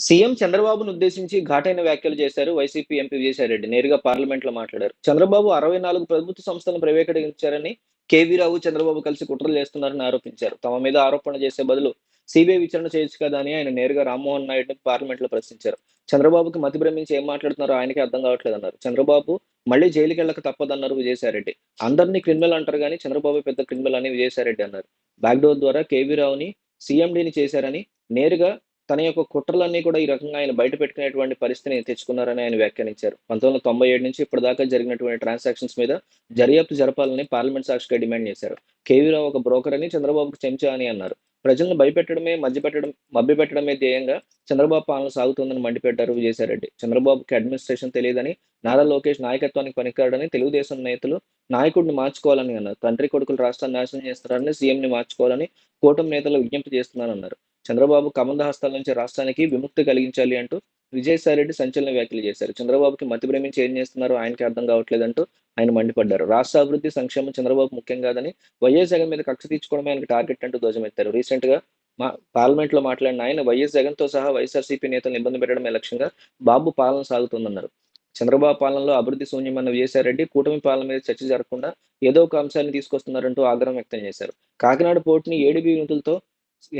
CM చంద్రబాబును ఉద్దేశించి ఘాటైన వ్యాఖ్యలు చేశారు వైసీపీ ఎంపీ విజయసాయిరెడ్డి నేరుగా పార్లమెంట్లో మాట్లాడారు. చంద్రబాబు అరవై నాలుగు ప్రభుత్వ సంస్థలను ప్రైవేటీకరించారని కేవీరావు చంద్రబాబు కలిసి కుట్రలు చేస్తున్నారని ఆరోపించారు. తమ మీద ఆరోపణ చేసే బదులు సిబిఐ విచారణ చేయొచ్చు కదా అని ఆయన నేరుగా రామ్మోహన్ నాయుడు పార్లమెంట్లో ప్రశ్నించారు. చంద్రబాబుకి మతి భ్రమించి ఏం మాట్లాడుతున్నారో ఆయనకి అర్థం కావట్లేదు అన్నారు చంద్రబాబు మళ్ళీ జైలుకి వెళ్ళక తప్పదన్నారు విజయసాయిరెడ్డి అందరినీ క్రిమినల్ అంటారు కానీ చంద్రబాబు పెద్ద క్రిమినల్ అని విజయసాయిరెడ్డి అన్నారు. బ్యాక్డోర్ ద్వారా కేవీరావుని సీఎండీని చేశారని నేరుగా తన యొక్క కుట్రలన్నీ కూడా ఈ రకంగా ఆయన బయట పెట్టుకునేటువంటి పరిస్థితిని తెచ్చుకున్నారని ఆయన వ్యాఖ్యానించారు. పంతొమ్మిది వందల తొంభై ఏడు నుంచి ఇప్పటిదాకా జరిగినటువంటి ట్రాన్సాక్షన్స్ మీద దర్యాప్తు జరపాలని పార్లమెంట్ సాక్షిగా డిమాండ్ చేశారు. కేవీ రావు ఒక బ్రోకర్ అని చంద్రబాబుకు చెంచా అని అన్నారు. ప్రజలను భయపెట్టడమే మధ్యపెట్టడం మభ్యపెట్టడమే ధ్యేయంగా చంద్రబాబు పాలన సాగుతుందని మండిపెట్టారు విజయసాయిరెడ్డి. చంద్రబాబుకి అడ్మినిస్ట్రేషన్ తెలియదని నారా లోకేష్ నాయకత్వానికి పనికిరాడని తెలుగుదేశం నేతలు నాయకుడిని మార్చుకోవాలని అన్నారు. తండ్రి కొడుకులు రాష్ట్రాన్ని నాశనం చేస్తున్నారని సీఎంని మార్చుకోవాలని కూటమి నేతలు విజ్ఞప్తి చేస్తున్నారన్నారు. చంద్రబాబు కమంద హస్తాల నుంచి రాష్ట్రానికి విముక్తి కలిగించాలి అంటూ విజయసాయిరెడ్డి సంచలన వ్యాఖ్యలు చేశారు. చంద్రబాబుకి మతి ప్రేమించి ఏం చేస్తున్నారో ఆయనకి అర్థం కావట్లేదంటూ ఆయన మండిపడ్డారు. రాష్ట్ర అభివృద్ధి సంక్షేమం చంద్రబాబు ముఖ్యం కాదని వైఎస్ జగన్ మీద కక్ష తీర్చుకోవడమే ఆయనకు టార్గెట్ అంటూ ధ్వజమెత్తారు. రీసెంట్గా మా పార్లమెంట్లో మాట్లాడిన ఆయన వైఎస్ జగన్తో సహా వైఎస్ఆర్సీపీ నేతలను ఇబ్బంది పెట్టడమే లక్ష్యంగా బాబు పాలన సాగుతుందన్నారు. చంద్రబాబు పాలనలో అభివృద్ధి శూన్యమన్న విజయసాయిరెడ్డి కూటమి పాలన మీద చర్చ జరగకుండా ఏదో ఒక అంశాన్ని తీసుకొస్తున్నారంటూ ఆగ్రహం వ్యక్తం చేశారు. కాకినాడ పోర్టుని ఏడు యూనిట్లతో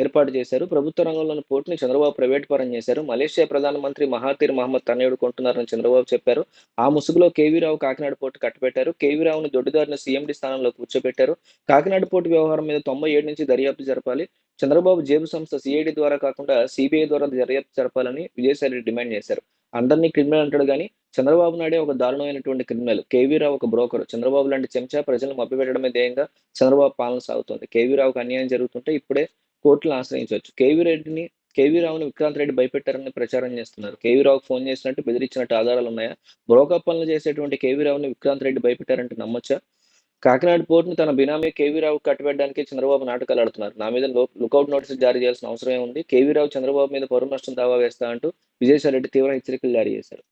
ఏర్పాటు చేశారు. ప్రభుత్వ రంగంలోని పోటీని చంద్రబాబు ప్రైవేట్ పరం చేశారు. మలేషియా ప్రధానమంత్రి మహాతీర్ మహమ్మద్ తనయుడు కొంటున్నారని చంద్రబాబు చెప్పారు. ఆ ముసుగులో కేవీరావు కాకినాడ పోర్టు కట్టబెట్టారు. కేవీరావును దొడ్డుదారిన సీఎండీ స్థానంలో కూర్చోబెట్టారు. కాకినాడ పోర్టు వ్యవహారం మీద తొంభై ఏడు నుంచి దర్యాప్తు జరపాలి. చంద్రబాబు జేబు సంస్థ సిఐడి ద్వారా కాకుండా సిబిఐ ద్వారా దర్యాప్తు జరపాలని విజయసాయి డిమాండ్ చేశారు. అందరినీ క్రిమినల్ అంటాడు కానీ చంద్రబాబు నాయుడే ఒక దారుణమైనటువంటి క్రిమినల్. కేవీరావు ఒక బ్రోకర్. చంద్రబాబు లాంటి చెంచా ప్రజలను మభ్యపెట్టడమే ధ్యేయంగా చంద్రబాబు పాలన సాగుతుంది. కేవీరావుకు అన్యాయం జరుగుతుంటే ఇప్పుడే కోర్టులు ఆశ్రయించవచ్చు. కేవీ రెడ్డిని కేవీ రావును విక్రాంత్ రెడ్డి భయపెట్టారని ప్రచారం చేస్తున్నారు. కేవీ రావుకు ఫోన్ చేసినట్టు బెదిరించినట్టు ఆధారాలు ఉన్నాయా? బ్రోకర్ పనులు చేసేటువంటి కేవీ రావుని విక్రాంత్ రెడ్డి భయపెట్టారంటే నమ్మొచ్చా? కాకినాడ పోర్టును తన బినామీ కేవీ రావు కట్టబెట్టడానికి చంద్రబాబు నాటకాలు ఆడుతున్నారు. నా మీద లుకౌట్ నోటీసులు జారీ చేయాల్సిన అవసరం ఉంది. కేవీ రావు చంద్రబాబు మీద పౌరు నష్టం దావా వేస్తా అంటూ విజయసాయి రెడ్డి తీవ్ర హెచ్చరికలు జారీ చేశారు.